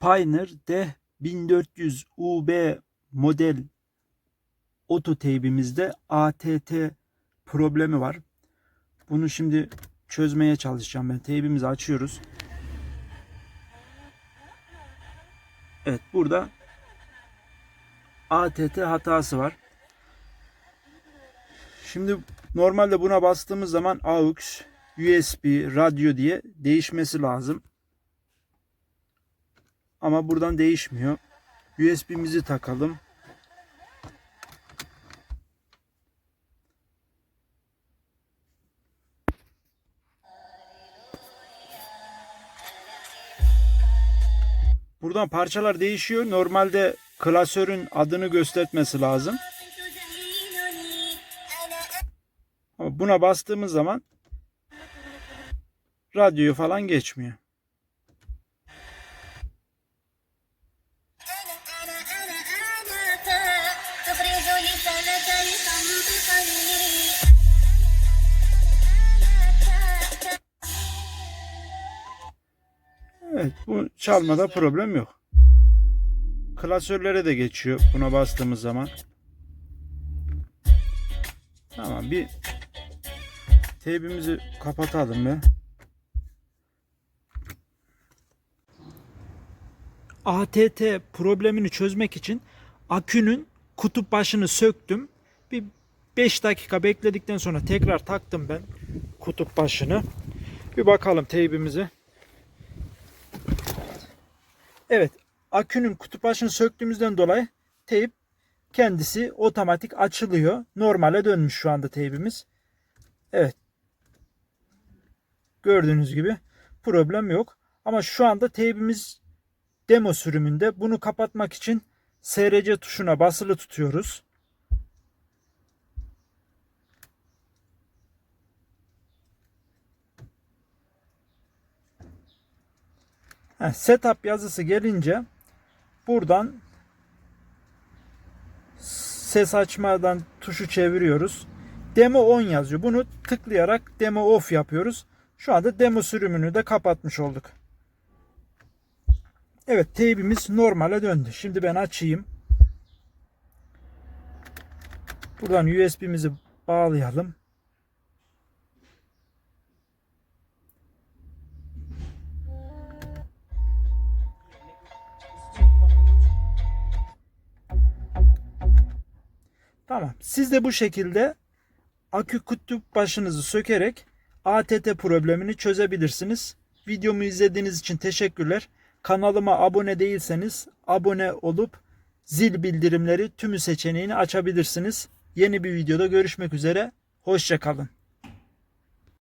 Pioneer D1400 UB model ototeybimizde ATT problemi var. Bunu şimdi çözmeye çalışacağım ben. Teybimizi açıyoruz. Evet burada ATT hatası var. Şimdi normalde buna bastığımız zaman AUX, USB, radyo diye değişmesi lazım. Ama buradan değişmiyor. USB'mizi takalım. Buradan parçalar değişiyor. Normalde klasörün adını göstermesi lazım. Ama buna bastığımız zaman radyoyu falan geçmiyor. Evet bu çalmada problem yok. Klasörlere de geçiyor buna bastığımız zaman. Tamam bir teybimizi kapatalım be. ATT problemini çözmek için akünün kutup başını söktüm. Bir 5 dakika bekledikten sonra tekrar taktım ben kutup başını. Bir bakalım teybimizi. Evet, akünün kutup başını söktüğümüzden dolayı teyp kendisi otomatik açılıyor. Normale dönmüş şu anda teybimiz. Evet. Gördüğünüz gibi problem yok. Ama şu anda teybimiz demo sürümünde. Bunu kapatmak için SRC tuşuna basılı tutuyoruz. Setup yazısı gelince buradan ses açmadan tuşu çeviriyoruz. Demo on yazıyor. Bunu tıklayarak demo off yapıyoruz. Şu anda demo sürümünü de kapatmış olduk. Evet teybimiz normale döndü. Şimdi ben açayım. Buradan USB'mizi bağlayalım. Tamam. Siz de bu şekilde akü kutup başınızı sökerek ATT problemini çözebilirsiniz. Videomu izlediğiniz için teşekkürler. Kanalıma abone değilseniz abone olup zil bildirimleri tümü seçeneğini açabilirsiniz. Yeni bir videoda görüşmek üzere. Hoşçakalın.